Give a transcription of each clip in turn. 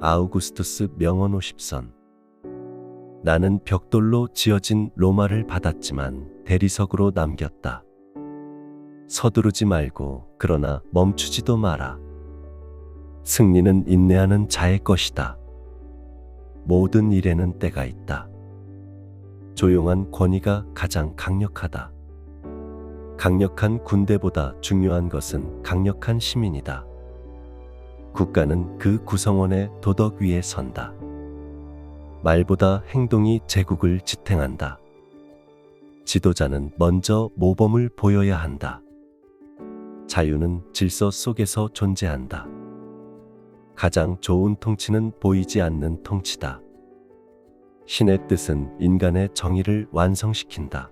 아우구스투스 명언 50선 나는 벽돌로 지어진 로마를 받았지만 대리석으로 남겼다. 서두르지 말고 그러나 멈추지도 마라. 승리는 인내하는 자의 것이다. 모든 일에는 때가 있다. 조용한 권위가 가장 강력하다. 강력한 군대보다 중요한 것은 강력한 시민이다. 국가는 그 구성원의 도덕 위에 선다. 말보다 행동이 제국을 지탱한다. 지도자는 먼저 모범을 보여야 한다. 자유는 질서 속에서 존재한다. 가장 좋은 통치는 보이지 않는 통치다. 신의 뜻은 인간의 정의를 완성시킨다.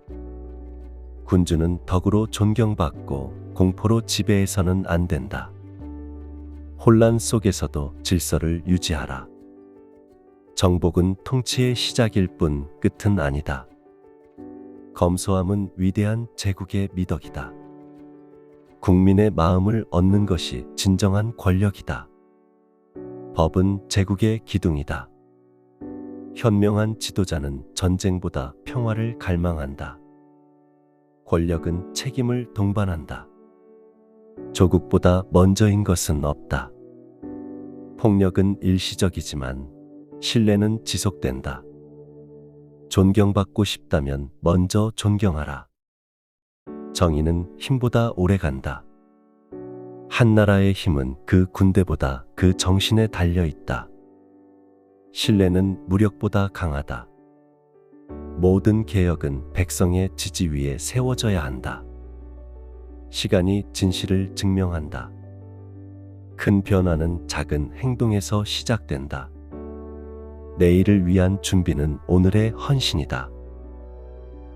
군주는 덕으로 존경받고 공포로 지배해서는 안 된다. 혼란 속에서도 질서를 유지하라. 정복은 통치의 시작일 뿐 끝은 아니다. 검소함은 위대한 제국의 미덕이다. 국민의 마음을 얻는 것이 진정한 권력이다. 법은 제국의 기둥이다. 현명한 지도자는 전쟁보다 평화를 갈망한다. 권력은 책임을 동반한다. 조국보다 먼저인 것은 없다. 폭력은 일시적이지만 신뢰는 지속된다. 존경받고 싶다면 먼저 존경하라. 정의는 힘보다 오래 간다. 한 나라의 힘은 그 군대보다 그 정신에 달려 있다. 신뢰는 무력보다 강하다. 모든 개혁은 백성의 지지 위에 세워져야 한다. 시간이 진실을 증명한다. 큰 변화는 작은 행동에서 시작된다. 내일을 위한 준비는 오늘의 헌신이다.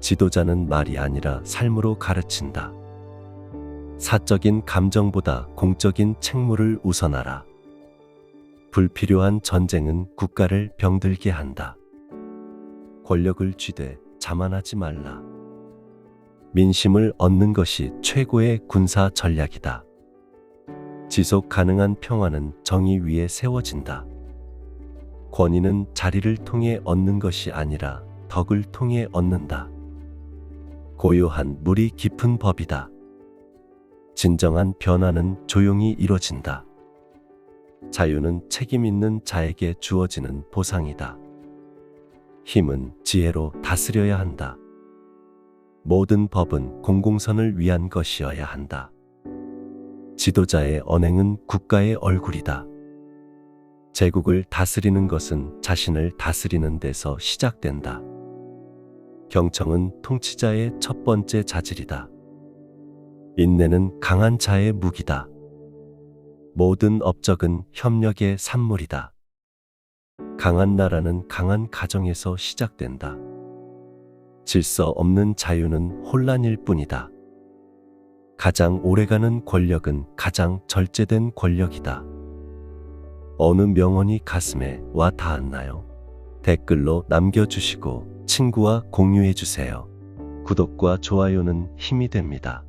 지도자는 말이 아니라 삶으로 가르친다. 사적인 감정보다 공적인 책무를 우선하라. 불필요한 전쟁은 국가를 병들게 한다. 권력을 쥐되 자만하지 말라. 민심을 얻는 것이 최고의 군사 전략이다. 지속 가능한 평화는 정의 위에 세워진다. 권위는 자리를 통해 얻는 것이 아니라 덕을 통해 얻는다. 고요한 물이 깊은 법이다. 진정한 변화는 조용히 이뤄진다. 자유는 책임 있는 자에게 주어지는 보상이다. 힘은 지혜로 다스려야 한다. 모든 법은 공공선을 위한 것이어야 한다. 지도자의 언행은 국가의 얼굴이다. 제국을 다스리는 것은 자신을 다스리는 데서 시작된다. 경청은 통치자의 첫 번째 자질이다. 인내는 강한 자의 무기다. 모든 업적은 협력의 산물이다. 강한 나라는 강한 가정에서 시작된다. 질서 없는 자유는 혼란일 뿐이다. 가장 오래가는 권력은 가장 절제된 권력이다. 어느 명언이 가슴에 와 닿았나요? 댓글로 남겨주시고 친구와 공유해주세요. 구독과 좋아요는 힘이 됩니다.